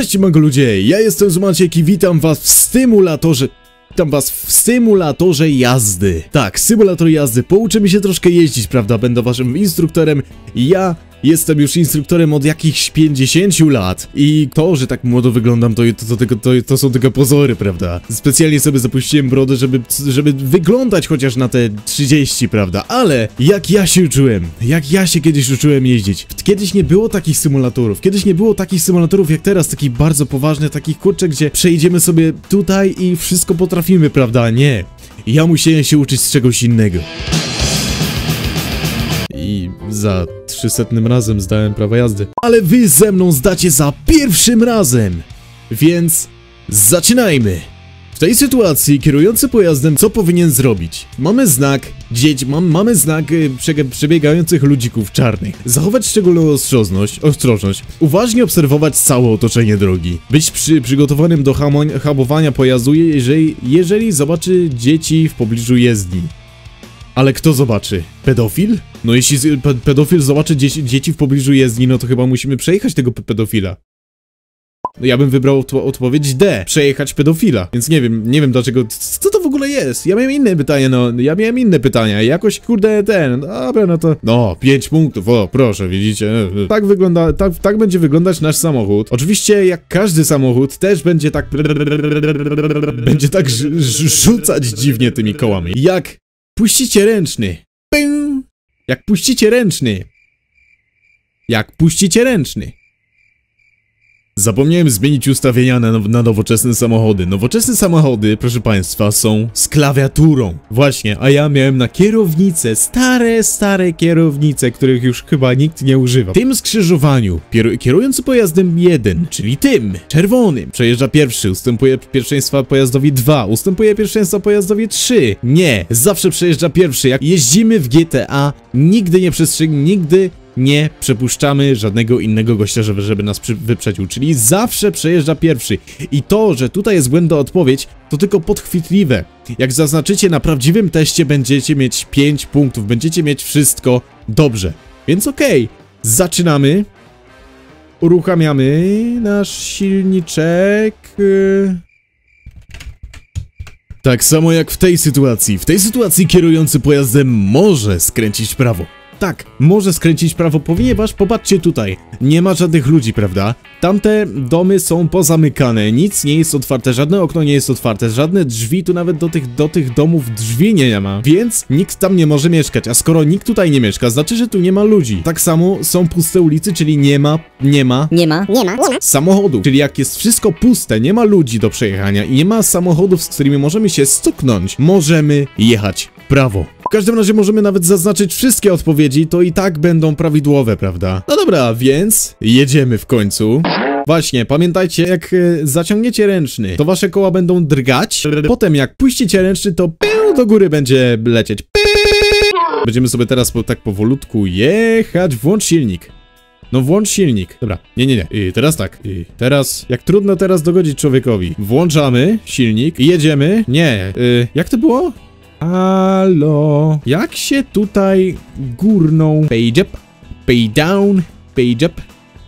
Cześć mango ludzie, ja jestem Zumaciek i witam was w stymulatorze... Witam was w symulatorze jazdy. Tak, symulator jazdy. Pouczymy się troszkę jeździć, prawda? Będę waszym instruktorem. Ja jestem już instruktorem od jakichś 50 lat. I to, że tak młodo wyglądam, to, to, to, to, to są tylko pozory, prawda? Specjalnie sobie zapuściłem brodę, żeby, żeby wyglądać chociaż na te 30, prawda? Ale jak ja się uczyłem, jak ja się kiedyś uczyłem jeździć. Kiedyś nie było takich symulatorów. Kiedyś nie było takich symulatorów jak teraz, takich bardzo poważnych, takich kurczę, gdzie przejdziemy sobie tutaj i wszystko potrafimy, prawda? Nie. Ja musiałem się uczyć z czegoś innego. I za 300 razem zdałem prawo jazdy. Ale wy ze mną zdacie za pierwszym razem! Więc zaczynajmy! W tej sytuacji kierujący pojazdem co powinien zrobić? Mamy znak dzieci, mam, mamy znak y, przebiegających ludzików czarnych. Zachować szczególną ostrożność, ostrożność. Uważnie obserwować całe otoczenie drogi. Być przy, przygotowanym do hamowania pojazdu, jeżeli, jeżeli zobaczy dzieci w pobliżu jezdni. Ale kto zobaczy? Pedofil? No jeśli pedofil zobaczy dzieci, dzieci w pobliżu jezdni, no to chyba musimy przejechać tego pe pedofila. No ja bym wybrał odpo- odpowiedź D. Przejechać pedofila. Więc nie wiem, nie wiem dlaczego. Co to w ogóle jest? Ja miałem inne pytanie, no. Ja miałem inne pytania. Jakoś kurde ten. Dobra, no to. No, 5 punktów. O, proszę, widzicie. Tak wygląda, tak, tak będzie wyglądać nasz samochód. Oczywiście, jak każdy samochód, też będzie tak. Będzie tak rzucać dziwnie tymi kołami. Jak puścicie ręczny. Ping! Jak puścicie ręczny. Jak puścicie ręczny. Zapomniałem zmienić ustawienia na, na nowoczesne samochody. Nowoczesne samochody, proszę państwa, są z klawiaturą. Właśnie, a ja miałem na kierownicę, stare, stare kierownice, których już chyba nikt nie używa. W tym skrzyżowaniu, kierujący pojazdem 1, czyli tym, czerwonym, przejeżdża pierwszy, ustępuje pierwszeństwa pojazdowi 2, ustępuje pierwszeństwa pojazdowi 3. Nie, zawsze przejeżdża pierwszy. Jak jeździmy w GTA, nigdy nie przestrzegnie, nigdy nie przepuszczamy żadnego innego gościa, żeby, żeby nas wyprzedził, czyli zawsze przejeżdża pierwszy. I to, że tutaj jest błędna odpowiedź, to tylko podchwytliwe. Jak zaznaczycie na prawdziwym teście, będziecie mieć 5 punktów, będziecie mieć wszystko dobrze. Więc okej, zaczynamy. Uruchamiamy nasz silniczek. Tak samo jak w tej sytuacji. W tej sytuacji kierujący pojazdem może skręcić prawo. Tak, może skręcić prawo, ponieważ popatrzcie tutaj, nie ma żadnych ludzi, prawda? Tamte domy są pozamykane, nic nie jest otwarte, żadne okno nie jest otwarte, żadne drzwi, tu nawet do tych, do tych domów drzwi nie ma, więc nikt tam nie może mieszkać, a skoro nikt tutaj nie mieszka, znaczy, że tu nie ma ludzi. Tak samo są puste ulicy, czyli nie ma, nie ma Nie ma. Nie ma. Nie ma. samochodu. Czyli jak jest wszystko puste, nie ma ludzi do przejechania i nie ma samochodów, z którymi możemy się stuknąć, możemy jechać w prawo. W każdym razie możemy nawet zaznaczyć wszystkie odpowiedzi, to i tak będą prawidłowe, prawda? No dobra, więc jedziemy w końcu. Właśnie, pamiętajcie, jak e, zaciągniecie ręczny, to wasze koła będą drgać. Potem jak puścicie ręczny, to do góry będzie lecieć. Będziemy sobie teraz tak powolutku jechać. Włącz silnik. No włącz silnik. Dobra, nie, nie, nie. I teraz tak. I teraz, jak trudno teraz dogodzić człowiekowi. Włączamy silnik i jedziemy. Nie, y, jak to było? Halo. Jak się tutaj górną page up, pay down, page up,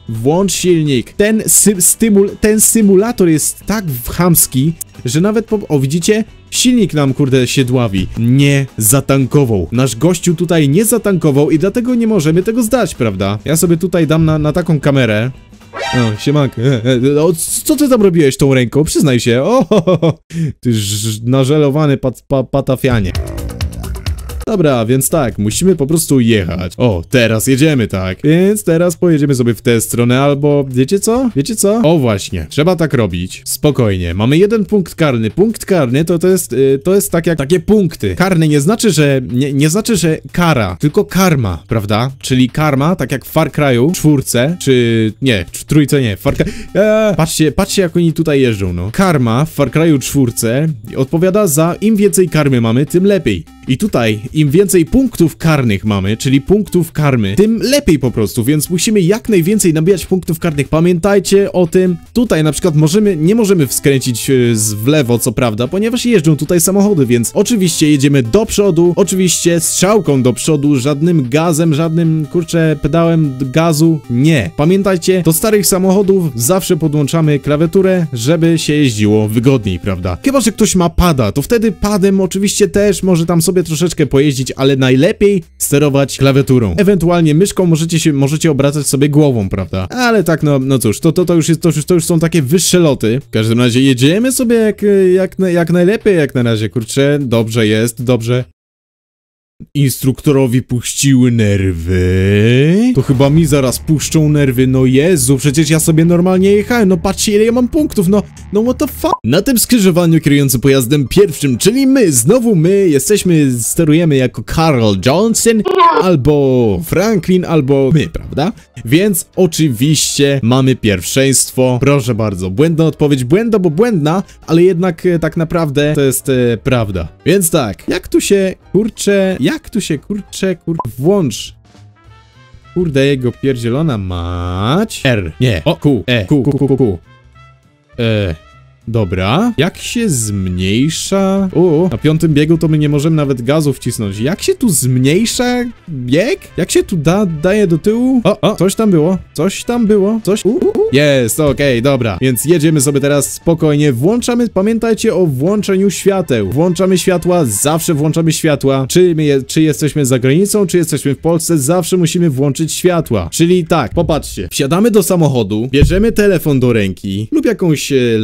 włącz silnik. Ten, sy stymul ten symulator jest tak chamski, że nawet po... O, widzicie? Silnik nam, kurde, się dławi. Nie zatankował. Nasz gościu tutaj nie zatankował i dlatego nie możemy tego zdać, prawda? Ja sobie tutaj dam na, na taką kamerę. O, siemanko. E, e, O, co ty tam robiłeś tą ręką? Przyznaj się. O, ho, ho, ho. ty nażelowany pat, pa, patafianie. Dobra, więc tak, musimy po prostu jechać. O, teraz jedziemy, tak. Więc teraz pojedziemy sobie w tę stronę, albo wiecie co? Wiecie co? O właśnie, trzeba tak robić. Spokojnie, mamy jeden punkt karny. Punkt karny to, to jest, y, to jest tak jak takie punkty. Karny nie znaczy, że, nie, nie znaczy, że kara, tylko karma, prawda? Czyli karma, tak jak w Far Cry'u, czwórce, czy nie, w trójce nie, Far Cry... Eee, patrzcie, patrzcie jak oni tutaj jeżdżą, no. Karma w Far Cry'u czwórce odpowiada za im więcej karmy mamy, tym lepiej. I tutaj im więcej punktów karnych mamy, czyli punktów karmy, tym lepiej po prostu, więc musimy jak najwięcej nabijać punktów karnych. Pamiętajcie o tym. Tutaj na przykład możemy, nie możemy wskręcić e, z w lewo, co prawda, ponieważ jeżdżą tutaj samochody, więc oczywiście jedziemy do przodu, oczywiście strzałką do przodu, żadnym gazem, żadnym, kurczę, pedałem gazu, nie. Pamiętajcie, do starych samochodów zawsze podłączamy klawiaturę, żeby się jeździło wygodniej, prawda? Chyba, że ktoś ma pada, to wtedy padem oczywiście też może tam sobie troszeczkę pojeździć, ale najlepiej sterować klawiaturą. Ewentualnie myszką możecie się, możecie obracać sobie głową, prawda? Ale tak, no, no cóż, to, to, to, już jest, to, już, to już są takie wyższe loty. W każdym razie jedziemy sobie jak, jak, jak najlepiej jak na razie, kurczę, dobrze jest, dobrze. Instruktorowi puściły nerwy. To chyba mi zaraz puszczą nerwy. No Jezu, przecież ja sobie normalnie jechałem. No patrzcie, ile ja mam punktów. No, no what the fuck? Na tym skrzyżowaniu kierujący pojazdem pierwszym, czyli my, znowu my, jesteśmy, sterujemy jako Carl Johnson, albo Franklin, albo my, prawda? Więc oczywiście mamy pierwszeństwo. Proszę bardzo, błędna odpowiedź, błędna, bo błędna, ale jednak e, tak naprawdę to jest e, prawda. Więc tak, jak tu się, kurczę, jak tu się, kurczę, kur... włącz Kurde, jego pierdzielona mać. R. Nie. O, Q. E. Q, Q, Q, Q. E. Dobra. Jak się zmniejsza... O, na piątym biegu to my nie możemy nawet gazu wcisnąć. Jak się tu zmniejsza bieg? Jak się tu da, daje do tyłu? O, o, coś tam było. Coś tam było. Coś... U, u, u. Jest, okej, dobra. Więc jedziemy sobie teraz spokojnie. Włączamy, pamiętajcie o włączeniu świateł. Włączamy światła, zawsze włączamy światła. Czy, my czy jesteśmy za granicą, czy jesteśmy w Polsce, zawsze musimy włączyć światła. Czyli tak, popatrzcie. Wsiadamy do samochodu, bierzemy telefon do ręki lub jakąś e,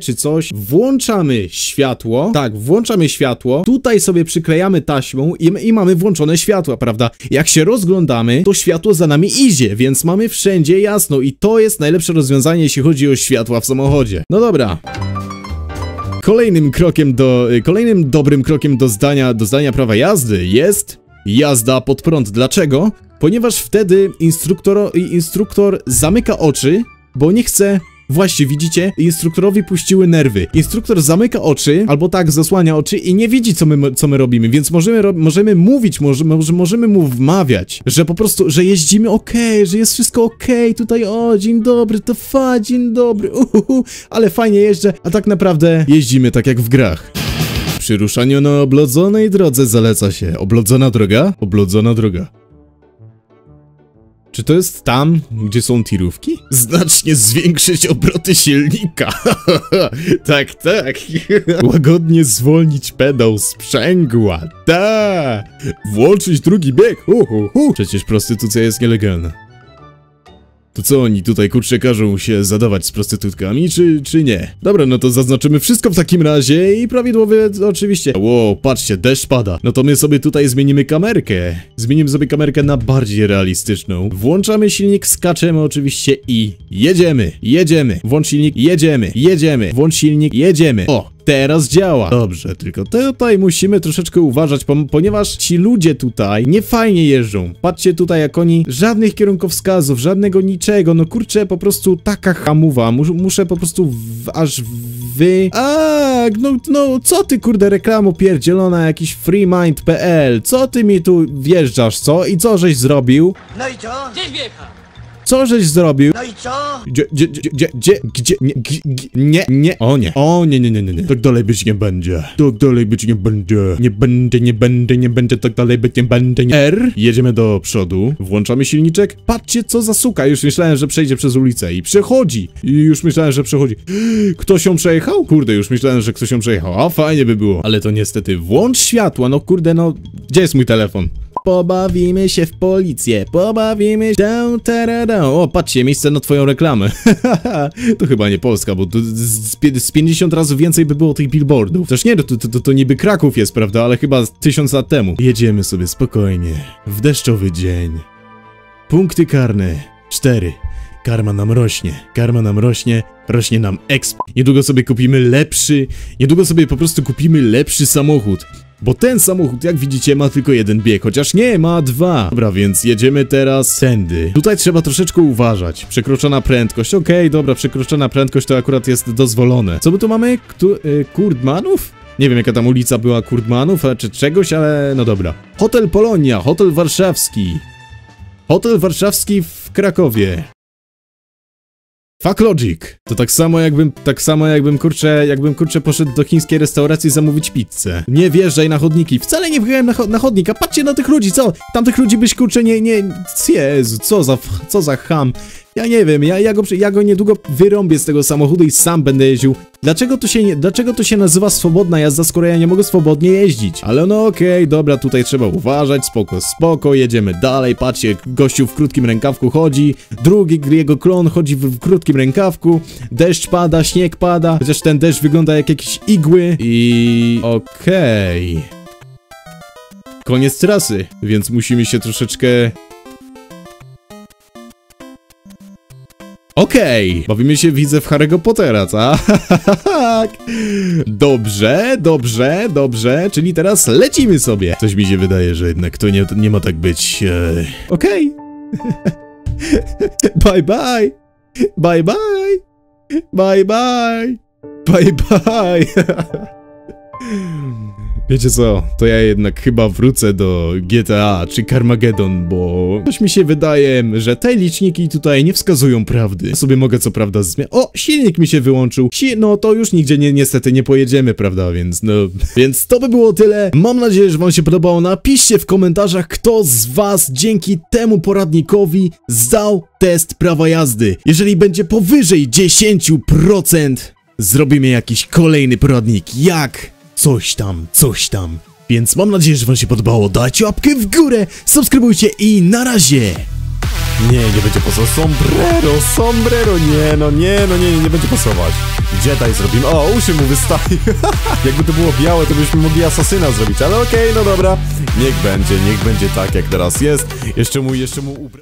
czy coś, włączamy światło, tak, włączamy światło, tutaj sobie przyklejamy taśmą i, i mamy włączone światła, prawda? Jak się rozglądamy, to światło za nami idzie, więc mamy wszędzie jasno i to jest najlepsze rozwiązanie, jeśli chodzi o światła w samochodzie. No dobra. Kolejnym krokiem do, y, kolejnym dobrym krokiem do zdania, do zdania prawa jazdy jest jazda pod prąd. Dlaczego? Ponieważ wtedy instruktor, instruktor zamyka oczy, bo nie chce Właśnie, widzicie? Instruktorowi puściły nerwy. Instruktor zamyka oczy, albo tak, zasłania oczy i nie widzi, co my, co my robimy, więc możemy, ro możemy mówić, może, może, możemy mu wmawiać, że po prostu, że jeździmy okej, okay, że jest wszystko okej, okay, tutaj o, dzień dobry, to fa, dzień dobry, uhuhu, ale fajnie jeżdżę, a tak naprawdę jeździmy tak jak w grach. Przy ruszaniu na oblodzonej drodze zaleca się oblodzona droga, oblodzona droga. Czy to jest tam, gdzie są tirówki? Znacznie zwiększyć obroty silnika. tak, tak. Łagodnie zwolnić pedał sprzęgła. Ta. Włączyć drugi bieg. Uh, uh. Przecież prostytucja jest nielegalna. To co oni tutaj kurczę każą się zadawać z prostytutkami, czy, czy nie? Dobra, no to zaznaczymy wszystko w takim razie i prawidłowie oczywiście. Wow, patrzcie, deszcz pada. No to my sobie tutaj zmienimy kamerkę. Zmienimy sobie kamerkę na bardziej realistyczną. Włączamy silnik, skaczemy oczywiście i jedziemy, jedziemy. Włącz silnik, jedziemy, jedziemy. Włącz silnik, jedziemy. O, teraz działa. Dobrze, tylko tutaj musimy troszeczkę uważać, ponieważ ci ludzie tutaj nie fajnie jeżdżą. Patrzcie tutaj, jak oni żadnych kierunkowskazów, żadnego niczego, no kurczę, po prostu taka hamuwa. Mus muszę po prostu w, aż wy... A, no, no, co ty kurde reklamo pierdzielona, jakiś freemind.pl, co ty mi tu wjeżdżasz, co? I co żeś zrobił? No i co? Gdzieś wjechał! Co żeś zrobił? No i co? Gdzie, gdzie, gdzie, gdzie, gdzie, gdzie, nie, g, g, nie, nie, o nie, o nie, nie, nie, nie, nie, tak dalej być nie będzie, tak dalej być nie będzie, nie będzie, nie będzie, nie będzie, tak dalej być nie będzie, nie. R, jedziemy do przodu, włączamy silniczek, patrzcie co za suka, już myślałem, że przejdzie przez ulicę i przechodzi, i już myślałem, że przechodzi, ktoś ją przejechał? Kurde, już myślałem, że ktoś ją przejechał, a fajnie by było, ale to niestety, włącz światła, no kurde, no, gdzie jest mój telefon? Pobawimy się w policję, pobawimy się... Down. O, patrzcie, miejsce na twoją reklamę. to chyba nie Polska, bo z, z 50 razy więcej by było tych billboardów. Też nie, to, to, to niby Kraków jest, prawda, ale chyba tysiąc lat temu. Jedziemy sobie spokojnie, w deszczowy dzień. Punkty karne. 4. Karma nam rośnie, karma nam rośnie, rośnie nam exp. Niedługo sobie kupimy lepszy, niedługo sobie po prostu kupimy lepszy samochód. Bo ten samochód, jak widzicie, ma tylko jeden bieg, chociaż nie, ma dwa. Dobra, więc jedziemy teraz tędy. Tutaj trzeba troszeczkę uważać. Przekroczona prędkość, okej, okay, dobra, przekroczona prędkość to akurat jest dozwolone. Co my tu mamy? Ktu y, Kurdmanów? Nie wiem jaka tam ulica była Kurdmanów, czy czegoś, ale no dobra. Hotel Polonia, hotel warszawski. Hotel warszawski w Krakowie. Fuck Logic. To tak samo jakbym, tak samo jakbym kurczę, jakbym kurczę poszedł do chińskiej restauracji zamówić pizzę. Nie wjeżdżaj na chodniki. Wcale nie wjechałem na, cho- na chodnik, a patrzcie na tych ludzi, co? Tamtych ludzi byś kurczę nie, nie... Jezu, co za, co za ham. Ja nie wiem, ja, ja, go, ja go niedługo wyrąbię z tego samochodu i sam będę jeździł. Dlaczego to się nie, dlaczego to się nazywa swobodna jazda, skoro ja nie mogę swobodnie jeździć? Ale no okej, dobra, tutaj trzeba uważać, spoko, spoko, jedziemy dalej, patrzcie, gościu w krótkim rękawku chodzi, drugi jego klon chodzi w, w krótkim rękawku, deszcz pada, śnieg pada, chociaż ten deszcz wygląda jak jakieś igły i... okej... Koniec trasy, więc musimy się troszeczkę Okej, bawimy się widzę w Harry'ego Pottera? Tak. dobrze, dobrze, dobrze, czyli teraz lecimy sobie. Coś mi się wydaje, że jednak to nie, nie ma tak być. E... Okej. bye bye. Bye bye. Bye bye. Bye bye. Wiecie co, to ja jednak chyba wrócę do GTA czy Carmageddon, bo coś mi się wydaje, że te liczniki tutaj nie wskazują prawdy. Ja sobie mogę co prawda zmienić. O, silnik mi się wyłączył. Si no to już nigdzie nie, niestety nie pojedziemy, prawda, więc no... Więc to by było tyle. Mam nadzieję, że wam się podobało. Napiszcie w komentarzach, kto z was dzięki temu poradnikowi zdał test prawa jazdy. Jeżeli będzie powyżej 10%, zrobimy jakiś kolejny poradnik. Jak? Coś tam, coś tam. Więc mam nadzieję, że wam się podobało. Dajcie łapkę w górę, subskrybujcie i na razie! Nie, nie będzie pasować. Sombrero, sombrero, nie no, nie no, nie, nie, nie będzie pasować. Jedi zrobimy. O, uszy mu wystawi. Jakby to było białe, to byśmy mogli asasyna zrobić, ale okej, no dobra. Niech będzie, niech będzie tak, jak teraz jest. Jeszcze mu, jeszcze mu.